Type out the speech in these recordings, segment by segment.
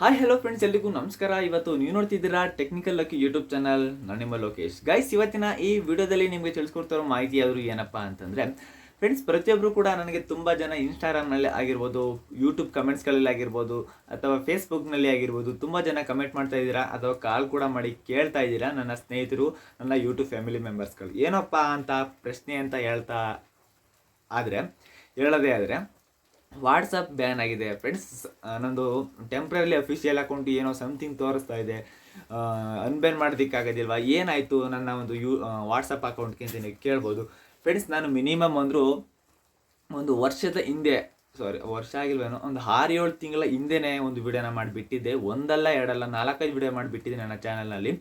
Hi hello friends ಎಲ್ರಿಗೂ ನಮಸ್ಕಾರ. ಇವತ್ತು ನೀವು ನೋಡ್ತಿದ್ದೀರಾ ಟೆಕ್ನಿಕಲ್ ಲಕ್ಕಿ ಯೂಟ್ಯೂಬ್ ಚಾನಲ್ ನಾನು ನಿಮ್ಮ ಲೋಕೇಶ್. ಗೈಸ್ ಇವತ್ತಿನ ಈ ವಿಡಿಯೋದಲ್ಲಿ ನಿಮಗೆ ತಿಳಿಸ್ಕೊಡ್ತಿರೋ ಮಾಹಿತಿ ಆದರೂ ಏನಪ್ಪ ಅಂತಂದರೆ ಫ್ರೆಂಡ್ಸ್ ಪ್ರತಿಯೊಬ್ಬರು ಕೂಡ ನನಗೆ ತುಂಬ ಜನ ಇನ್ಸ್ಟಾಗ್ರಾಮ್ನಲ್ಲಿ ಆಗಿರ್ಬೋದು ಯೂಟ್ಯೂಬ್ ಕಮೆಂಟ್ಸ್ಗಳಲ್ಲಿ ಆಗಿರ್ಬೋದು, ಅಥವಾ ಫೇಸ್ಬುಕ್ನಲ್ಲಿ ಆಗಿರ್ಬೋದು, ತುಂಬ ಜನ ಕಮೆಂಟ್ ಮಾಡ್ತಾ ಇದ್ದೀರಾ, ಅಥವಾ ಕಾಲ್ ಕೂಡ ಮಾಡಿ ಕೇಳ್ತಾ ಇದ್ದೀರಾ, ನನ್ನ ಸ್ನೇಹಿತರು, ನನ್ನ ಯೂಟ್ಯೂಬ್ ಫ್ಯಾಮಿಲಿ ಮೆಂಬರ್ಸ್ಗಳು ಏನಪ್ಪ ಅಂತ ಪ್ರಶ್ನೆ ಅಂತ ಹೇಳ್ತಾ ಆದರೆ, ಹೇಳೋದೇ ಆದರೆ ವಾಟ್ಸಪ್ ಬ್ಯಾನ್ ಆಗಿದೆ ಫ್ರೆಂಡ್ಸ್. ನಂದು ಟೆಂಪ್ರರಿ ಅಫಿಷಿಯಲ್ ಅಕೌಂಟ್ ಏನೋ ಸಮಥಿಂಗ್ ತೋರಿಸ್ತಾ ಇದೆ. ಅನ್ಬ್ಯಾನ್ ಮಾಡೋದಕ್ಕಾಗೋದಿಲ್ವಾ? ಏನಾಯಿತು ನನ್ನ ಒಂದು ಯು ವಾಟ್ಸಪ್ ಅಕೌಂಟ್ಗೆ ಅಂತ ನೀವು ಕೇಳ್ಬೋದು. ಫ್ರೆಂಡ್ಸ್, ನಾನು ಮಿನಿಮಮ್ ಅಂದರೂ ಒಂದು ವರ್ಷದ ಹಿಂದೆ ಸಾರಿ ವರ್ಷ ಆಗಿಲ್ವೇನೋ, ಒಂದು ಆರು ಏಳು ತಿಂಗಳ ಹಿಂದೆನೇ ಒಂದು ವಿಡಿಯೋನ ಮಾಡಿಬಿಟ್ಟಿದ್ದೆ. ಒಂದಲ್ಲ, ಎರಡಲ್ಲ, ನಾಲ್ಕೈದು ವಿಡಿಯೋ ಮಾಡಿಬಿಟ್ಟಿದ್ದೆ ನನ್ನ ಚಾನಲ್ನಲ್ಲಿ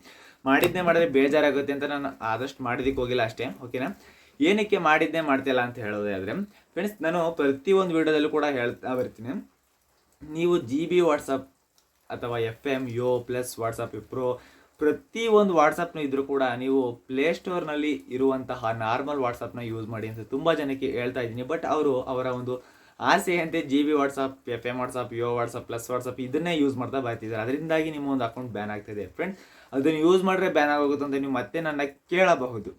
ಮಾಡಿದ್ದೇ ಮಾಡಿದ್ರೆ ಬೇಜಾರಾಗುತ್ತೆ ಅಂತ ನಾನು ಆದಷ್ಟು ಮಾಡೋದಕ್ಕೆ ಹೋಗಿಲ್ಲ ಅಷ್ಟೇ ಓಕೆನಾ ಏನಕ್ಕೆ ಮಾಡಿದ್ದೇ ಮಾಡ್ತಿಲ್ಲ ಅಂತ ಹೇಳೋದೇ ಆದರೆ ಫ್ರೆಂಡ್ಸ್ ನಾನು ಪ್ರತಿಯೊಂದು ವಿಡಿಯೋದಲ್ಲೂ ಕೂಡ ಹೇಳ್ತಾ ಬರ್ತೀನಿ. ನೀವು ಜಿ ಬಿ ವಾಟ್ಸಪ್ ಅಥವಾ F M yo plus WhatsApp pro ಪ್ರತಿಯೊಂದು ವಾಟ್ಸಪ್ನ ಇದ್ದರೂ ಕೂಡ ನೀವು ಪ್ಲೇಸ್ಟೋರ್ನಲ್ಲಿ ಇರುವಂತಹ ನಾರ್ಮಲ್ ವಾಟ್ಸಪ್ನ ಯೂಸ್ ಮಾಡಿ ಅಂತ ತುಂಬ ಜನಕ್ಕೆ ಹೇಳ್ತಾ ಇದ್ದೀನಿ. ಬಟ್ ಅವರು ಅವರ ಒಂದು ಆಸೆಯಂತೆ G B WhatsApp F M WhatsApp yo WhatsApp plus WhatsApp ಇದನ್ನೇ ಯೂಸ್ ಮಾಡ್ತಾ ಬರ್ತಿದ್ದಾರೆ. ಅದರಿಂದಾಗಿ ನಿಮ್ಮ ಒಂದು ಅಕೌಂಟ್ ಬ್ಯಾನ್ ಆಗ್ತಿದೆ ಫ್ರೆಂಡ್ಸ್ ಅದನ್ನು ಯೂಸ್ ಮಾಡಿದ್ರೆ ಬ್ಯಾನ್ ಆಗೋಗುತ್ತೆ ಅಂತ ನೀವು ಮತ್ತೆ ನನ್ನ ಕೇಳಬಹುದು.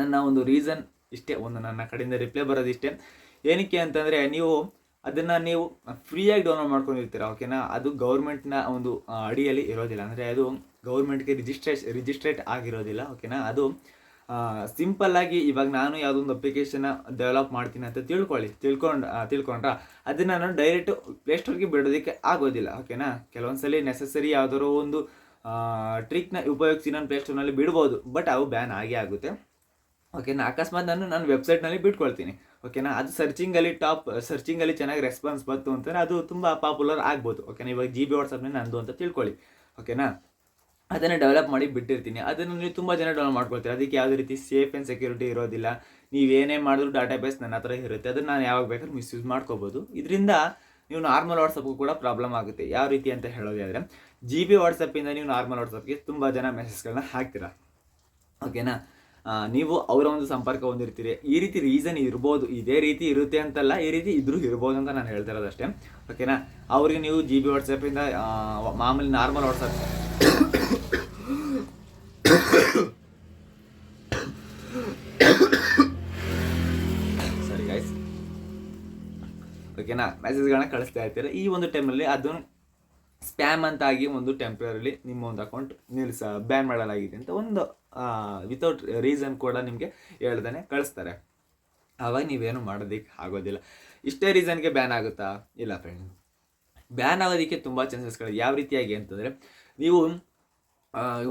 ನನ್ನ ಒಂದು ರೀಸನ್ ಇಷ್ಟೇ, ಒಂದು ನನ್ನ ಕಡೆಯಿಂದ ರಿಪ್ಲೈ ಬರೋದು ಇಷ್ಟೇ. ಏನಕ್ಕೆ ಅಂತಂದರೆ, ನೀವು ಅದನ್ನು ನೀವು ಫ್ರೀಯಾಗಿ ಡೌನ್ಲೋಡ್ ಮಾಡ್ಕೊಂಡಿರ್ತೀರ ಓಕೆನಾ ಅದು ಗೌರ್ಮೆಂಟ್ನ ಒಂದು ಅಡಿಯಲ್ಲಿ ಇರೋದಿಲ್ಲ. ಅಂದರೆ ಅದು ಗೌರ್ಮೆಂಟ್ಗೆ ರಿಜಿಸ್ಟ್ರೇಷ್ ರಿಜಿಸ್ಟ್ರೇಟ್ ಆಗಿರೋದಿಲ್ಲ ಓಕೆನಾ ಅದು ಸಿಂಪಲ್ ಆಗಿ ಇವಾಗ ನಾನು ಯಾವುದೊಂದು ಅಪ್ಲಿಕೇಶನ್ನ ಡೆವಲಪ್ ಮಾಡ್ತೀನಿ ಅಂತ ತಿಳ್ಕೊಳ್ಳಿ. ತಿಳ್ಕೊಂಡು ತಿಳ್ಕೊಂಡ್ರ ಅದನ್ನು ನಾನು ಡೈರೆಕ್ಟ್ ಪ್ಲೇಸ್ಟೋರ್ಗೆ ಬಿಡೋದಕ್ಕೆ ಆಗೋದಿಲ್ಲ ಓಕೆನಾ ಕೆಲವೊಂದ್ಸಲಿ ನೆಸಸರಿ ಯಾವುದಾರೋ ಒಂದು ಟ್ರಿಕ್ನ ಉಪಯೋಗಿಸಿ ನಾನು ಪ್ಲೇಸ್ಟೋರ್ನಲ್ಲಿ ಬಿಡ್ಬೋದು ಬಟ್ ಅವು ಬ್ಯಾನ್ ಆಗೇ ಆಗುತ್ತೆ. ಓಕೆನಾ ಅಕಸ್ಮಾತ್ ನಾನು ನಾನು ವೆಬ್ಸೈಟ್ನಲ್ಲಿ ಬಿಟ್ಕೊಳ್ತೀನಿ. ಓಕೆನಾ ಅದು ಸರ್ಚಿಂಗಲ್ಲಿ ಟಾಪ್ ಸರ್ಚಿಂಗಲ್ಲಿ ಚೆನ್ನಾಗಿ ರೆಸ್ಪಾನ್ಸ್ ಬಂತು ಅಂತಂದರೆ ಅದು ತುಂಬ ಪಾಪ್ಯುಲರ್ ಆಗ್ಬೋದು. ಓಕೆನಾ ಇವಾಗ ಜಿ ಬಿ ವಾಟ್ಸಪ್ನೇ ನಂದು ಅಂತ ತಿಳ್ಕೊಳ್ಳಿ. ಓಕೆನಾ ಅದನ್ನು ಡೆವಲಪ್ ಮಾಡಿ ಬಿಟ್ಟಿರ್ತೀನಿ. ಅದನ್ನು ನೀವು ತುಂಬ ಜನ ಡೌನ್ಲೋಡ್ ಮಾಡ್ಕೊಳ್ತೀರಿ. ಅದಕ್ಕೆ ಯಾವುದೇ ರೀತಿ ಸೇಫ್ ಆ್ಯಂಡ್ ಸೆಕ್ಯೂರಿಟಿ ಇರೋದಿಲ್ಲ. ನೀವೇನೇ ಮಾಡಿದ್ರು ಡಾಟಾ ಬೇಸ್ ನನ್ನ ಹತ್ರ ಇರುತ್ತೆ. ಅದನ್ನು ನಾನು ಯಾವಾಗ ಬೇಕಾದ್ರೂ ಮಿಸ್ಯೂಸ್ ಮಾಡ್ಕೋಬೋದು. ಇದರಿಂದ ನೀವು ನಾರ್ಮಲ್ ವಾಟ್ಸಪ್ಗೂ ಕೂಡ ಪ್ರಾಬ್ಲಮ್ ಆಗುತ್ತೆ. ಯಾವ ರೀತಿ ಅಂತ ಹೇಳೋದಾದರೆ ಜಿ ಬಿ ವಾಟ್ಸಪ್ಪಿಂದ ನೀವು ನಾರ್ಮಲ್ ವಾಟ್ಸಪ್ಗೆ ತುಂಬ ಜನ ಮೆಸೇಜ್ಗಳನ್ನ ಹಾಕ್ತೀರಾ. ಓಕೆನಾ ನೀವು ಅವರ ಒಂದು ಸಂಪರ್ಕ ಹೊಂದಿರ್ತೀರಿ. ಈ ರೀತಿ ರೀಸನ್ ಇರ್ಬೋದು, ಇದೇ ರೀತಿ ಇರುತ್ತೆ ಅಂತಲ್ಲ, ಈ ರೀತಿ ಇದ್ರೂ ಇರ್ಬೋದು ಅಂತ ನಾನು ಹೇಳ್ತಾ ಇರೋದು ಅಷ್ಟೇ. ಓಕೆನಾ ಅವ್ರಿಗೆ ನೀವು ಜಿ ಬಿ ವಾಟ್ಸಪ್ಪಿಂದ ಮಾಮೂಲಿ ನಾರ್ಮಲ್ ವಾಟ್ಸಪ್ ಸರಿ ಗಾಯ್ಸ್ ಓಕೆನಾ ಮೆಸೇಜ್ಗಳನ್ನ ಕಳಿಸ್ತಾ ಇರ್ತೀರ. ಈ ಒಂದು ಟೈಮಲ್ಲಿ ಅದನ್ನು ಸ್ಪ್ಯಾಮ್ ಅಂತಾಗಿ ಒಂದು ಟೆಂಪ್ರರಿ ನಿಮ್ಮ ಒಂದು ಅಕೌಂಟ್ ನಿಲ್ಲಿಸ ಬ್ಯಾನ್ ಮಾಡಲಾಗಿದೆ ಅಂತ ಒಂದು ವಿತೌಟ್ ರೀಸನ್ ಕೂಡ ನಿಮಗೆ ಹೇಳ್ದೇ ಕಳಿಸ್ತಾರೆ. ಆವಾಗ ನೀವೇನು ಮಾಡೋದಕ್ಕೆ ಆಗೋದಿಲ್ಲ. ಇಷ್ಟೇ ರೀಸನ್ಗೆ ಬ್ಯಾನ್ ಆಗುತ್ತಾ? ಇಲ್ಲ ಫ್ರೆಂಡ್ ಬ್ಯಾನ್ ಆಗೋದಕ್ಕೆ ತುಂಬ ಚಾನ್ಸಸ್ಗಳು ಯಾವ ರೀತಿಯಾಗಿ ಅಂತಂದರೆ, ನೀವು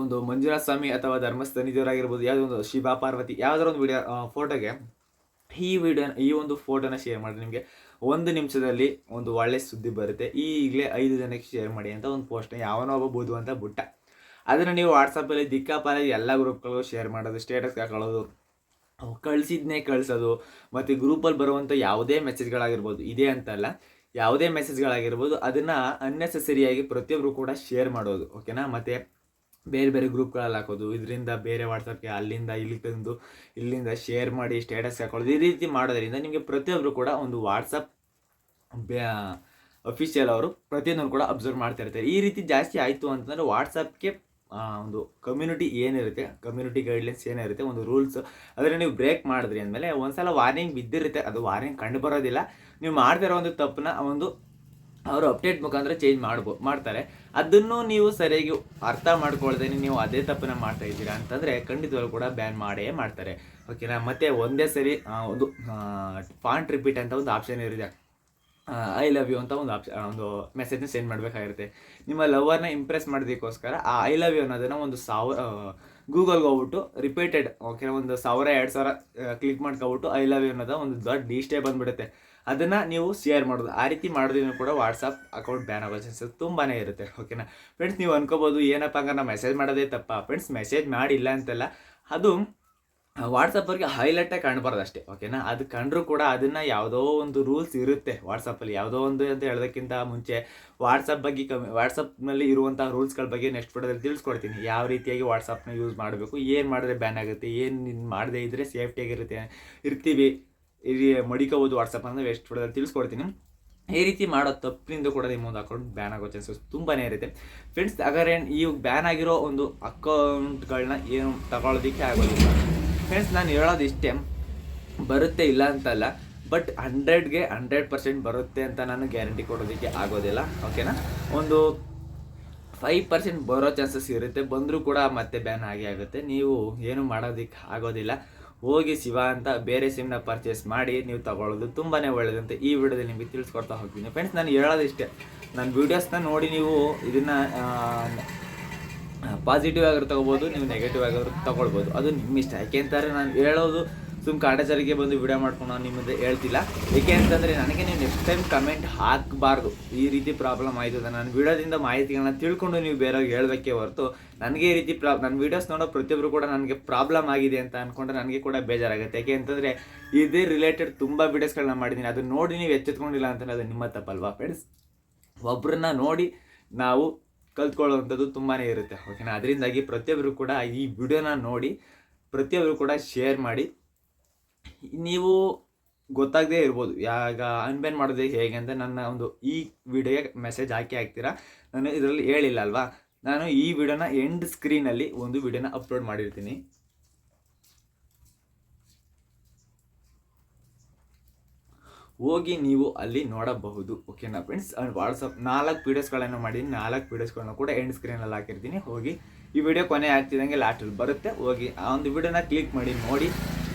ಒಂದು ಮಂಜುನಾಥ ಸ್ವಾಮಿ ಅಥವಾ ಧರ್ಮಸ್ಥನಿದೇವರಾಗಿರ್ಬೋದು ಯಾವುದೋ ಒಂದು ಶಿವ ಪಾರ್ವತಿ, ಯಾವುದಾದ್ರು ಒಂದು ವಿಡಿಯೋ ಫೋಟೋಗೆ ಈ ವಿಡಿಯೋ ಈ ಒಂದು ಫೋಟೋನ ಶೇರ್ ಮಾಡಿ ನಿಮಗೆ ಒಂದು ನಿಮಿಷದಲ್ಲಿ ಒಂದು ಒಳ್ಳೆ ಸುದ್ದಿ ಬರುತ್ತೆ. ಈಗಲೇ ಐದು ಜನಕ್ಕೆ ಶೇರ್ ಮಾಡಿ ಅಂತ ಒಂದು ಪೋಸ್ಟ್ನ ಯಾವನೋ ಒಬ್ಬ ಬೋದು ಅಂತ ಬುಟ್ಟ. ಅದನ್ನು ನೀವು ವಾಟ್ಸಪ್ಪಲ್ಲಿ ದಿಕ್ಕಾಪಾಲ ಎಲ್ಲ ಗ್ರೂಪ್ಗಳಿಗೂ ಶೇರ್ ಮಾಡೋದು ಸ್ಟೇಟಸ್ ಹಾಕೊಳ್ಳೋದು, ಕಳಿಸಿದ್ನೇ ಕಳಿಸೋದು, ಮತ್ತು ಗ್ರೂಪಲ್ಲಿ ಬರುವಂಥ ಯಾವುದೇ ಮೆಸೇಜ್ಗಳಾಗಿರ್ಬೋದು ಇದೇ ಅಂತಲ್ಲ, ಯಾವುದೇ ಮೆಸೇಜ್ಗಳಾಗಿರ್ಬೋದು ಅದನ್ನು ಅನ್ನೆಸೆಸರಿಯಾಗಿ ಪ್ರತಿಯೊಬ್ಬರು ಕೂಡ ಶೇರ್ ಮಾಡೋದು ಓಕೆನಾ ಮತ್ತು ಬೇರೆ ಬೇರೆ ಗ್ರೂಪ್ಗಳಲ್ಲಿ ಹಾಕೋದು, ಇದರಿಂದ ಬೇರೆ ವಾಟ್ಸಪ್ಗೆ ಅಲ್ಲಿಂದ ಇಲ್ಲಿ ತಂದು, ಇಲ್ಲಿಂದ ಶೇರ್ ಮಾಡಿ ಸ್ಟೇಟಸ್ ಹಾಕೊಳ್ಳೋದು, ಈ ರೀತಿ ಮಾಡೋದ್ರಿಂದ ನಿಮಗೆ ಪ್ರತಿಯೊಬ್ಬರು ಕೂಡ ಒಂದು ವಾಟ್ಸಪ್ ಅಫಿಷಿಯಲ್ ಅವರು ಪ್ರತಿಯೊಂದನ್ನು ಕೂಡ ಅಬ್ಸರ್ವ್ ಮಾಡ್ತಾ ಇರ್ತಾರೆ. ಈ ರೀತಿ ಜಾಸ್ತಿ ಆಯಿತು ಅಂತಂದರೆ ವಾಟ್ಸಪ್ಗೆ ಒಂದು ಕಮ್ಯುನಿಟಿ ಏನಿರುತ್ತೆ ಕಮ್ಯುನಿಟಿ ಗೈಡ್ಲೈನ್ಸ್ ಏನಿರುತ್ತೆ, ಒಂದು ರೂಲ್ಸ್ ಅದನ್ನು ನೀವು ಬ್ರೇಕ್ ಮಾಡಿದ್ರಿ ಅಂದಮೇಲೆ ಒಂದ್ಸಲ ವಾರ್ನಿಂಗ್ ಬಿದ್ದಿರುತ್ತೆ, ಅದು ವಾರ್ನಿಂಗ್ ಕಂಡು ಬರೋದಿಲ್ಲ. ನೀವು ಮಾಡ್ತಿರೋ ಒಂದು ತಪ್ಪನ್ನ ಒಂದು ಅವರು ಅಪ್ಡೇಟ್ ಮುಖಾಂತರ ಚೇಂಜ್ ಮಾಡ್ಬೋ ಮಾಡ್ತಾರೆ. ಅದನ್ನು ನೀವು ಸರಿಯಾಗಿ ಅರ್ಥ ಮಾಡ್ಕೊಳ್ದೇ ನೀವು ಅದೇ ತಪ್ಪನ್ನ ಮಾಡ್ತಾ ಇದ್ದೀರಾ ಅಂತಂದರೆ ಖಂಡಿತವಾಗ್ಲೂ ಕೂಡ ಬ್ಯಾನ್ ಮಾಡೇ ಮಾಡ್ತಾರೆ. ಓಕೆನಾ ಮತ್ತೆ ಒಂದೇ ಸರಿ ಒಂದು ಫಾಂಟ್ ರಿಪೀಟ್ ಅಂತ ಒಂದು ಆಪ್ಷನ್ ಇರಿದೆ ಐ ಲವ್ ಯು ಅಂತ ಒಂದು ಆಪ್ಷನ್ ಒಂದು ಮೆಸೇಜ್ನ ಸೆಂಡ್ ಮಾಡಬೇಕಾಗಿರುತ್ತೆ. ನಿಮ್ಮ ಲವರ್ನ ಇಂಪ್ರೆಸ್ ಮಾಡೋದಕ್ಕೋಸ್ಕರ ಆ ಐ ಲವ್ ಯು ಅನ್ನೋದನ್ನು ಒಂದು ಸಾವಿರ ಗೂಗಲ್ಗೆ ಹೋಗ್ಬಿಟ್ಟು ರಿಪೀಟೆಡ್ ಓಕೆ ಒಂದು ಸಾವಿರ, ಎರಡು ಸಾವಿರ ಕ್ಲಿಕ್ ಮಾಡ್ಕೊಬಿಟ್ಟು ಐ ಲವ್ ಯು ಅನ್ನೋದು ಒಂದು ದೊಡ್ಡ ಡಿಸ್ಟೇ ಬಂದ್ಬಿಡುತ್ತೆ. ಅದನ್ನು ನೀವು ಶೇರ್ ಮಾಡೋದು. ಆ ರೀತಿ ಮಾಡಿದ್ರೂ ಕೂಡ ವಾಟ್ಸಪ್ ಅಕೌಂಟ್ ಬ್ಯಾನ್ ಆಗೋ ಚಾನ್ಸಸ್ ತುಂಬಾ ಇರುತ್ತೆ. ಓಕೆನಾ ಫ್ರೆಂಡ್ಸ್ ನೀವು ಅನ್ಕೋಬೋದು, ಏನಪ್ಪ ಅಂದ್ರೆ ನಾವು ಮೆಸೇಜ್ ಮಾಡೋದೇ ತಪ್ಪ? ಫ್ರೆಂಡ್ಸ್ ಮೆಸೇಜ್ ಮಾಡಿಲ್ಲ ಅಂತೆಲ್ಲ. ಅದು ವಾಟ್ಸಪ್ ಅವ್ರಿಗೆ ಹೈಲೈಟಾಗಿ ಕಾಣಬಾರ್ದು ಅಷ್ಟೇ. ಓಕೆನಾ ಅದು ಕಂಡ್ರೂ ಕೂಡ ಅದನ್ನು ಯಾವುದೋ ಒಂದು ರೂಲ್ಸ್ ಇರುತ್ತೆ ವಾಟ್ಸಪ್ಪಲ್ಲಿ ಯಾವುದೋ ಒಂದು ಅಂತ ಹೇಳೋದಕ್ಕಿಂತ ಮುಂಚೆ ವಾಟ್ಸಪ್ ಬಗ್ಗೆ ಕಮ್ಮಿ ವಾಟ್ಸಪ್ನಲ್ಲಿ ಇರುವಂಥ ರೂಲ್ಸ್ಗಳ ಬಗ್ಗೆ ನೆಕ್ಸ್ಟ್ ವಿಡಿಯೋದಲ್ಲಿ ತಿಳಿಸ್ಕೊಡ್ತೀನಿ. ಯಾವ ರೀತಿಯಾಗಿ ವಾಟ್ಸಪ್ನ ಯೂಸ್ ಮಾಡಬೇಕು? ಏನು ಮಾಡಿದ್ರೆ ಬ್ಯಾನ್ ಆಗುತ್ತೆ? ಏನು ಮಾಡದೇ ಇದ್ದರೆ ಸೇಫ್ಟಿಯಾಗಿರುತ್ತೆ ಇರ್ತೀವಿ. ಇಲ್ಲಿ ಮಡಿಕೋಬೋದು ವಾಟ್ಸಪ್ ಅಂದರೆ ವೇಸ್ಟ್ ವಿಡಿಯೋದಲ್ಲಿ ತಿಳಿಸ್ಕೊಡ್ತೀನಿ. ಈ ರೀತಿ ಮಾಡೋ ತಪ್ಪಿನಿಂದ ಕೂಡ ನಿಮ್ಮ ಒಂದು ಅಕೌಂಟ್ ಬ್ಯಾನ್ ಆಗೋ ಚಾನ್ಸಸ್ ತುಂಬಾ ಇರುತ್ತೆ. ಫ್ರೆಂಡ್ಸ್ ಹಾಗಾದ್ರೆ ಈ ಬ್ಯಾನ್ ಆಗಿರೋ ಒಂದು ಅಕೌಂಟ್ಗಳನ್ನ ಏನು ತಗೊಳ್ಳೋದಿಕ್ಕೆ ಆಗೋದಿಲ್ಲ. ಫ್ರೆಂಡ್ಸ್ ನಾನು ಹೇಳೋದು ಇಷ್ಟೇ. ಬರುತ್ತೆ ಇಲ್ಲ ಅಂತಲ್ಲ ಬಟ್ ಹಂಡ್ರೆಡ್ಗೆ ಹಂಡ್ರೆಡ್ ಪರ್ಸೆಂಟ್ ಬರುತ್ತೆ ಅಂತ ನಾನು ಗ್ಯಾರಂಟಿ ಕೊಡೋದಕ್ಕೆ ಆಗೋದಿಲ್ಲ. ಓಕೆನಾ ಒಂದು ಫೈವ್ ಪರ್ಸೆಂಟ್ ಬರೋ ಚಾನ್ಸಸ್ ಇರುತ್ತೆ. ಬಂದರೂ ಕೂಡ ಮತ್ತೆ ಬ್ಯಾನ್ ಆಗಿ ಆಗುತ್ತೆ. ನೀವು ಏನು ಮಾಡೋದಕ್ಕೆ ಆಗೋದಿಲ್ಲ. ಹೋಗಿ ಶಿವ ಅಂತ ಬೇರೆ ಸಿಮ್ನ ಪರ್ಚೇಸ್ ಮಾಡಿ ನೀವು ತಗೊಳ್ಳೋದು ತುಂಬಾ ಅಂತ ಈ ವಿಡಿಯೋದಲ್ಲಿ ನಿಮಗೆ ತಿಳಿಸ್ಕೊಡ್ತಾ ಹೋಗ್ತೀನಿ. ಫ್ರೆಂಡ್ಸ್ ನಾನು ಹೇಳೋದಿಷ್ಟೇ ನನ್ನ ವೀಡಿಯೋಸ್ನ ನೋಡಿ ನೀವು ಇದನ್ನು ಪಾಸಿಟಿವ್ ಆಗಿರೋ ತಗೋಬೋದು, ನೀವು ನೆಗೆಟಿವ್ ಆಗಿರೋ ತಗೊಳ್ಬೋದು. ಅದು ನಿಮ್ಮ ಇಷ್ಟ. ಯಾಕೆ ಅಂತಾರೆ, ನಾನು ಹೇಳೋದು ಸುಮ್ ಕಾಟಾಚಾರಿಗೆ ಬಂದು ವಿಡಿಯೋ ಮಾಡ್ಕೊಂಡು ನಾನು ನಿಮ್ಮದು ಮುಂದೆ ಹೇಳ್ತಿಲ್ಲ. ಏಕೆ ಅಂತಂದರೆ ನನಗೆ ನೀವು ನೆಕ್ಸ್ಟ್ ಟೈಮ್ ಕಮೆಂಟ್ ಹಾಕಬಾರ್ದು. ಈ ರೀತಿ ಪ್ರಾಬ್ಲಮ್ ಆಯ್ತದ ನಾನು ವಿಡಿಯೋದಿಂದ ಮಾಹಿತಿಗಳನ್ನ ತಿಳ್ಕೊಂಡು ನೀವು ಬೇರೆಯವ್ರಿಗೆ ಹೇಳಬೇಕೇ ಹೊರತು ನನಗೆ ಈ ರೀತಿ ಪ್ರಾ ನನ್ನ ವೀಡಿಯೋಸ್ ನೋಡೋ ಪ್ರತಿಯೊಬ್ಬರು ಕೂಡ ನನಗೆ ಪ್ರಾಬ್ಲಮ್ ಆಗಿದೆ ಅಂತ ಅಂದ್ಕೊಂಡ್ರೆ ನನಗೆ ಕೂಡ ಬೇಜಾರಾಗುತ್ತೆ. ಯಾಕೆ ಅಂತಂದರೆ ಇದೇ ರಿಲೇಟೆಡ್ ತುಂಬ ವೀಡಿಯೋಸ್ಗಳನ್ನ ಮಾಡಿದ್ದೀನಿ ಅದನ್ನ ನೋಡಿ ನೀವು ಎಚ್ಚೆತ್ಕೊಂಡಿಲ್ಲ ಅಂತಂದರೆ ಅದು ನಿಮ್ಮ ತಪ್ಪಲ್ವಾ ಫ್ರೆಂಡ್ಸ್ ಒಬ್ಬರನ್ನ ನೋಡಿ ನಾವು ಕಲ್ತ್ಕೊಳ್ಳುವಂಥದ್ದು ತುಂಬಾ ಇರುತ್ತೆ. ಓಕೆನಾ ಅದರಿಂದಾಗಿ ಪ್ರತಿಯೊಬ್ಬರು ಕೂಡ ಈ ವಿಡಿಯೋನ ನೋಡಿ ಪ್ರತಿಯೊಬ್ಬರು ಕೂಡ ಶೇರ್ ಮಾಡಿ ನೀವು ಗೊತ್ತಾಗದೆ ಇರ್ಬೋದು. ಯಾಗ ಅನ್ಬ್ಯಾನ್ ಮಾಡೋದು ಹೇಗೆ ಅಂತ ನನ್ನ ಒಂದು ಈ ವಿಡಿಯೋಗೆ ಮೆಸೇಜ್ ಹಾಕಿ ಹಾಕ್ತೀರಾ? ನಾನು ಇದರಲ್ಲಿ ಹೇಳಿಲ್ಲ ಅಲ್ವಾ? ನಾನು ಈ ವಿಡಿಯೋನ ಎಂಡ್ ಸ್ಕ್ರೀನಲ್ಲಿ ಒಂದು ವಿಡಿಯೋನ ಅಪ್ಲೋಡ್ ಮಾಡಿರ್ತೀನಿ. ಹೋಗಿ ನೀವು ಅಲ್ಲಿ ನೋಡಬಹುದು. ಓಕೆನಾ ಫ್ರೆಂಡ್ಸ್ ವಾಟ್ಸಪ್ ನಾಲ್ಕು ವೀಡಿಯೋಸ್ಗಳನ್ನು ಮಾಡಿದ್ದೀನಿ. ನಾಲ್ಕು ವೀಡಿಯೋಸ್ಗಳನ್ನ ಕೂಡ ಎಂಡ್ ಸ್ಕ್ರೀನಲ್ಲಿ ಹಾಕಿರ್ತೀನಿ. ಹೋಗಿ ಈ ವಿಡಿಯೋ ಕೊನೆ ಆಗ್ತಿದ್ದಂಗೆ ಲಾಸ್ಟಲ್ಲಿ ಬರುತ್ತೆ. ಹೋಗಿ ಆ ಒಂದು ವಿಡಿಯೋನ ಕ್ಲಿಕ್ ಮಾಡಿ, ನೋಡಿ.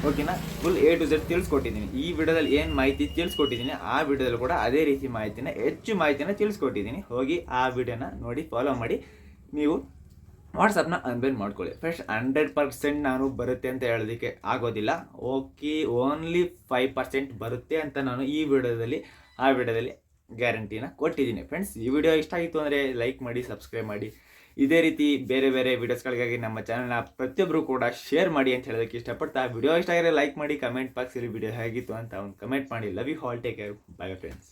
ಓಕೆನಾ? ಫುಲ್ ಎ ಟು ಜೆಡ್ ತಿಳಿಸ್ಕೊಟ್ಟಿದ್ದೀನಿ. ಈ ವಿಡಿಯೋದಲ್ಲಿ ಏನು ಮಾಹಿತಿ ತಿಳಿಸ್ಕೊಟ್ಟಿದ್ದೀನಿ, ಆ ವಿಡಿಯೋದಲ್ಲಿ ಕೂಡ ಅದೇ ರೀತಿ ಮಾಹಿತಿನ, ಹೆಚ್ಚು ಮಾಹಿತಿನ ತಿಳಿಸ್ಕೊಟ್ಟಿದ್ದೀನಿ. ಹೋಗಿ ಆ ವಿಡಿಯೋನ ನೋಡಿ ಫಾಲೋ ಮಾಡಿ. ನೀವು ವಾಟ್ಸಪ್ನ ಅನ್ಬೇನ್ ಮಾಡ್ಕೊಳ್ಳಿ. ಫಸ್ಟ್ ಹಂಡ್ರೆಡ್ ಪರ್ಸೆಂಟ್ ನಾನು ಬರುತ್ತೆ ಅಂತ ಹೇಳೋದಕ್ಕೆ ಆಗೋದಿಲ್ಲ. ಓಕೆ ಓನ್ಲಿ ಫೈವ್ ಪರ್ಸೆಂಟ್ ಬರುತ್ತೆ ಅಂತ ನಾನು ಈ ವಿಡಿಯೋದಲ್ಲಿ, ಆ ವಿಡಿಯೋದಲ್ಲಿ ಗ್ಯಾರಂಟಿನ ಕೊಟ್ಟಿದ್ದೀನಿ. ಫ್ರೆಂಡ್ಸ್ ಈ ವಿಡಿಯೋ ಇಷ್ಟ ಆಯಿತು ಅಂದರೆ ಲೈಕ್ ಮಾಡಿ ಸಬ್ಸ್ಕ್ರೈಬ್ ಮಾಡಿ. ಇದೇ ರೀತಿ ಬೇರೆ ಬೇರೆ ವಿಡಿಯೋಸ್ಗಳಿಗಾಗಿ ನಮ್ಮ ಚಾನಲ್ನ ಪ್ರತಿಯೊಬ್ಬರು ಕೂಡ ಶೇರ್ ಮಾಡಿ ಅಂತ ಹೇಳೋದಕ್ಕೆ ಇಷ್ಟಪಡ್ತಾ ವಿಡಿಯೋ ಇಷ್ಟ ಆಗಿರೋ ಲೈಕ್ ಮಾಡಿ ಕಮೆಂಟ್ ಬಾಕ್ಸಲ್ಲಿ ವಿಡಿಯೋ ಹೇಗಿತ್ತು ಅಂತ ಒಂದು ಕಮೆಂಟ್ ಮಾಡಿ. Love you hall take care bye friends